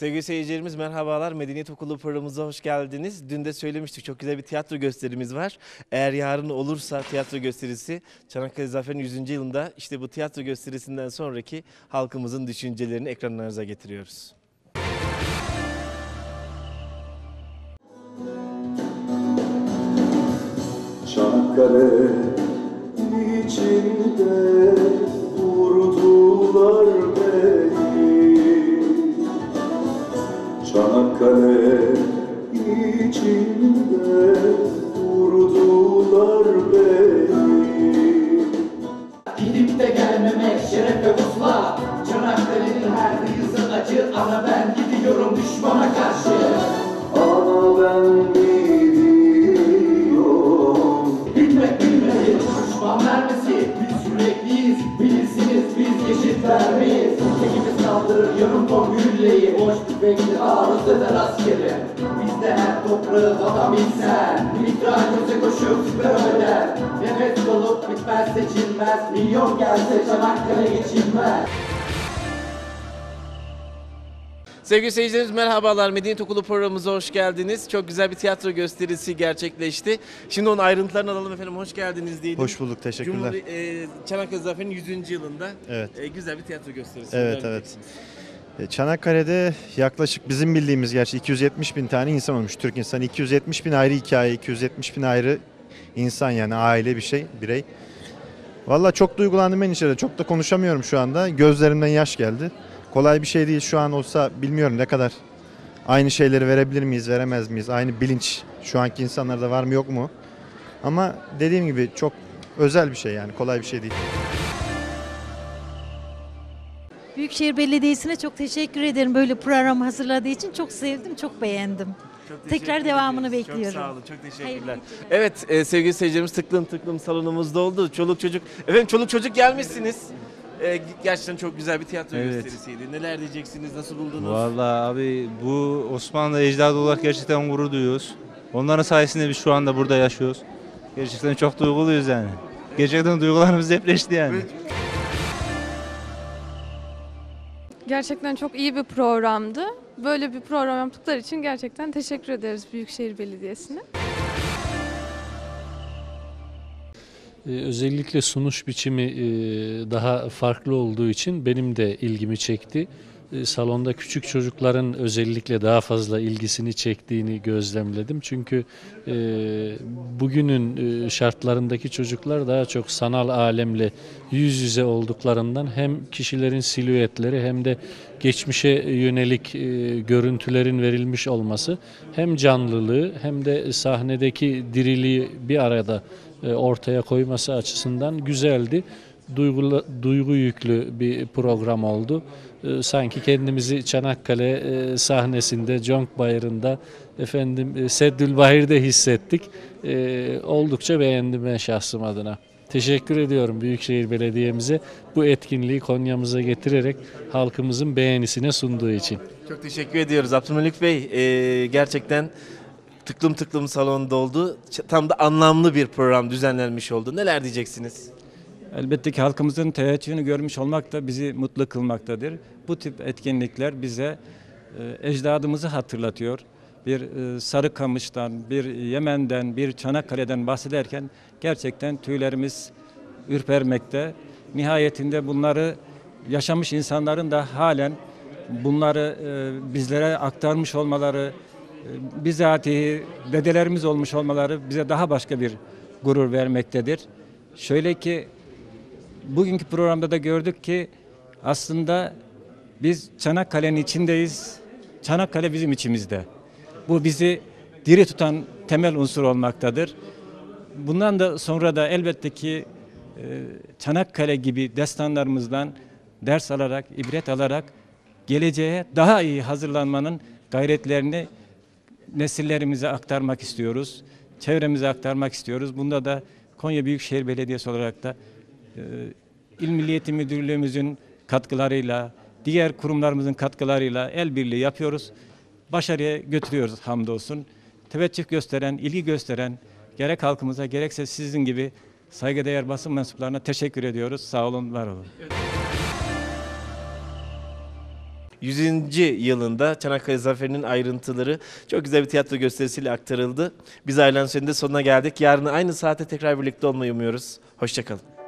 Sevgili seyircilerimiz merhabalar. Medeniyet Okulu programımıza hoş geldiniz. Dün de söylemiştik çok güzel bir tiyatro gösterimiz var. Eğer yarın olursa tiyatro gösterisi Çanakkale Zaferi'nin 100. yılında işte bu tiyatro gösterisinden sonraki halkımızın düşüncelerini ekranlarınıza getiriyoruz. Çanakkale içinde vurdular gelmemek şeref ve usla. Çanakkale'nin her kıyısı acı. Ana ben gidiyorum düşmana karşı ton gülleyi Boş tüfekli arız eder askeri Bizde her toprağı vatan bilsen Mitraj göze koşup siper öder Nefes dolup bitmez seçilmez Milyon gelse Çanakkale geçilmez Sevgili seyircilerimiz merhabalar. Medeniyet Okulu programımıza hoş geldiniz. Çok güzel bir tiyatro gösterisi gerçekleşti. Şimdi onun ayrıntılarını alalım efendim. Hoş geldiniz diyelim. Hoş bulduk, teşekkürler. Cumhuri- e, Çanakkale Zaferi'nin 100. yılında Evet. e, güzel bir tiyatro gösterisi. Evet, evet. E, Çanakkale'de yaklaşık bizim bildiğimiz gerçi 270 bin tane insan olmuş Türk insanı. 270 bin ayrı hikaye, 270 bin ayrı insan yani aile bir şey, birey. Valla çok duygulandım ben içeride. Çok da konuşamıyorum şu anda. Gözlerimden yaş geldi. Kolay bir şey değil şu an olsa bilmiyorum ne kadar aynı şeyleri verebilir miyiz, veremez miyiz? Aynı bilinç şu anki insanlarda var mı yok mu? Ama dediğim gibi çok özel bir şey yani kolay bir şey değil. Büyükşehir Belediyesi'ne çok teşekkür ederim böyle program hazırladığı için. Çok sevdim, çok beğendim. Çok Tekrar devamını ederiz. bekliyorum. Çok sağ olun, çok teşekkürler. Hayırlı Evet e, sevgili seyircilerimiz tıklım tıklım salonumuzda oldu. Çoluk çocuk. Efendim çoluk çocuk gelmişsiniz. E, gerçekten çok güzel bir tiyatro Evet. gösterisiydi. Neler diyeceksiniz, nasıl buldunuz? Vallahi abi bu Osmanlı ecdadı olarak gerçekten gurur duyuyoruz. Onların sayesinde biz şu anda burada yaşıyoruz. Gerçekten çok duyguluyuz yani. Gerçekten duygularımız depreşti yani. Gerçekten çok iyi bir programdı. Böyle bir program yaptıkları için gerçekten teşekkür ederiz Büyükşehir Belediyesi'ne. Ee, Özellikle sunuş biçimi e, daha farklı olduğu için benim de ilgimi çekti. E, Salonda küçük çocukların özellikle daha fazla ilgisini çektiğini gözlemledim. Çünkü e, bugünün e, şartlarındaki çocuklar daha çok sanal alemle yüz yüze olduklarından hem kişilerin silüetleri hem de geçmişe yönelik e, görüntülerin verilmiş olması hem canlılığı hem de sahnedeki diriliği bir arada e, ortaya koyması açısından güzeldi. Duygulu, duygu yüklü bir program oldu. E, Sanki kendimizi Çanakkale e, sahnesinde, Conk Bayırı'nda, efendim e, Seddülbahir'de hissettik. E, Oldukça beğendim ben şahsım adına. Teşekkür ediyorum Büyükşehir Belediye'mize bu etkinliği Konya'mıza getirerek halkımızın beğenisine sunduğu için. Çok teşekkür ediyoruz Abdülmelik Bey. e, gerçekten tıklım tıklım salon doldu. Ç- Tam da anlamlı bir program düzenlenmiş oldu. Neler diyeceksiniz? Elbette ki halkımızın teveccühünü görmüş olmak da bizi mutlu kılmaktadır. Bu tip etkinlikler bize e, ecdadımızı hatırlatıyor. Bir e, Sarıkamış'tan, bir Yemen'den, bir Çanakkale'den bahsederken gerçekten tüylerimiz ürpermekte. Nihayetinde bunları yaşamış insanların da halen bunları e, bizlere aktarmış olmaları, bizatihi dedelerimiz olmuş olmaları bize daha başka bir gurur vermektedir. Şöyle ki bugünkü programda da gördük ki aslında biz Çanakkale'nin içindeyiz. Çanakkale bizim içimizde. Bu bizi diri tutan temel unsur olmaktadır. Bundan da sonra da elbette ki e, Çanakkale gibi destanlarımızdan ders alarak, ibret alarak geleceğe daha iyi hazırlanmanın gayretlerini nesillerimize aktarmak istiyoruz. Çevremize aktarmak istiyoruz. Bunda da Konya Büyükşehir Belediyesi olarak da İl Milli Eğitim Müdürlüğümüzün katkılarıyla, diğer kurumlarımızın katkılarıyla el birliği yapıyoruz. Başarıya götürüyoruz hamdolsun. Teveccüh gösteren, ilgi gösteren gerek halkımıza gerekse sizin gibi saygıdeğer basın mensuplarına teşekkür ediyoruz. Sağ olun, var olun. 100. yılında Çanakkale Zaferi'nin ayrıntıları çok güzel bir tiyatro gösterisiyle aktarıldı. Biz Ayrılan Sürenin de sonuna geldik. Yarın aynı saate tekrar birlikte olmayı umuyoruz. Hoşçakalın.